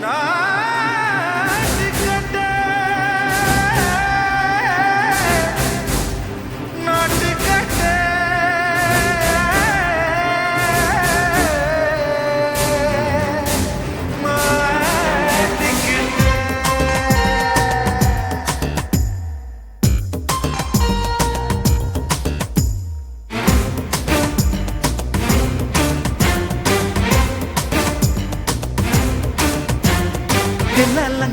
Nah.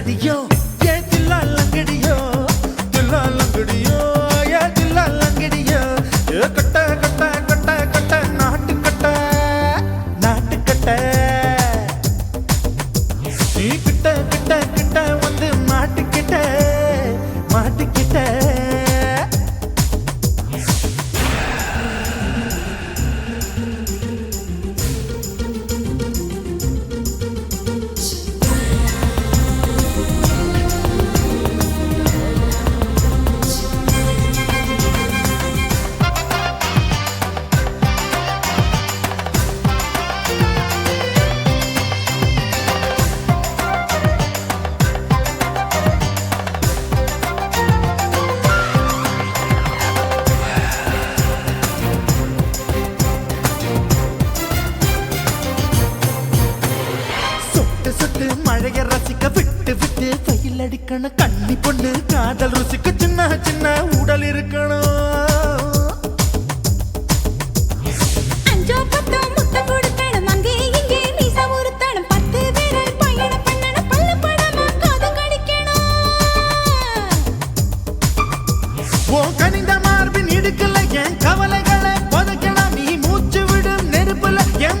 தில்லாலங்கடியோ ஏ தில்லாலங்கடியோ சொட்டு மழைய ரசிக்க விட்டு விட்டு வெயில் அடிக்கணும் கண்ணி பொண்ணு காதல் ருசிக்க சின்ன சின்ன உடல் இருக்கணும். கனிந்த மார்பின் இடுக்கல என் கவலைகளை புதைக்கணும் நீ மூச்சு விடும் நெருப்புல என்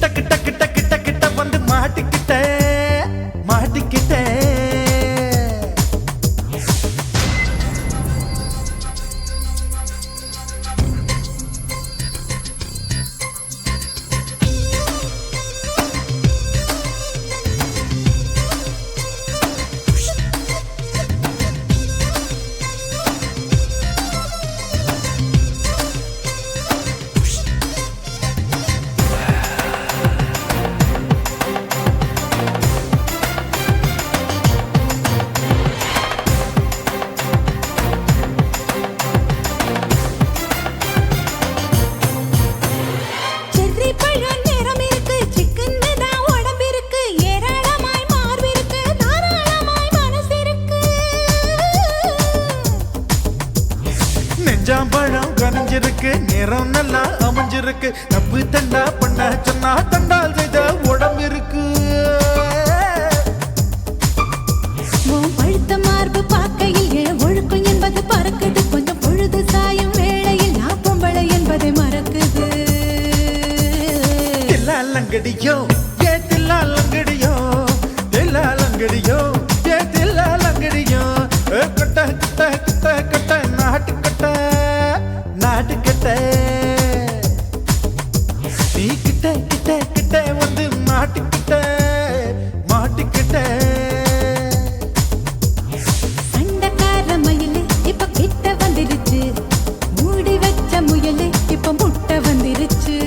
நெஞ்சாம்பழம் கனிஞ்சிருக்கு நிறம் நல்லா அமைஞ்சிருக்கு. தப்பு தண்டா பண்ண சொன்னா தண்டால் செய்த உடம்பு இருக்கு பழுத்த மார்பு பார்க்கையில் ஒழுக்கம் என்பது பறக்குது. கொஞ்சம் பொழுது சாயும் வேளையில் நான் பொம்பளை என்பதை மறக்குது. தில்லாலங்கடியோ ஏ நீ கிட்ட கிட்ட கிட்ட வந்து மாட்டிக்கிட்ட மாட்டிக்கிட்ட. சண்டக்கார மயிலு இப்ப கிட்ட வந்துருச்சு. மூடி வச்ச முயலு இப்ப முட்டை வந்துருச்சு.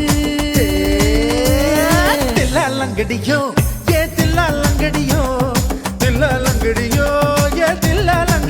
தெல்லாலங்கடியோ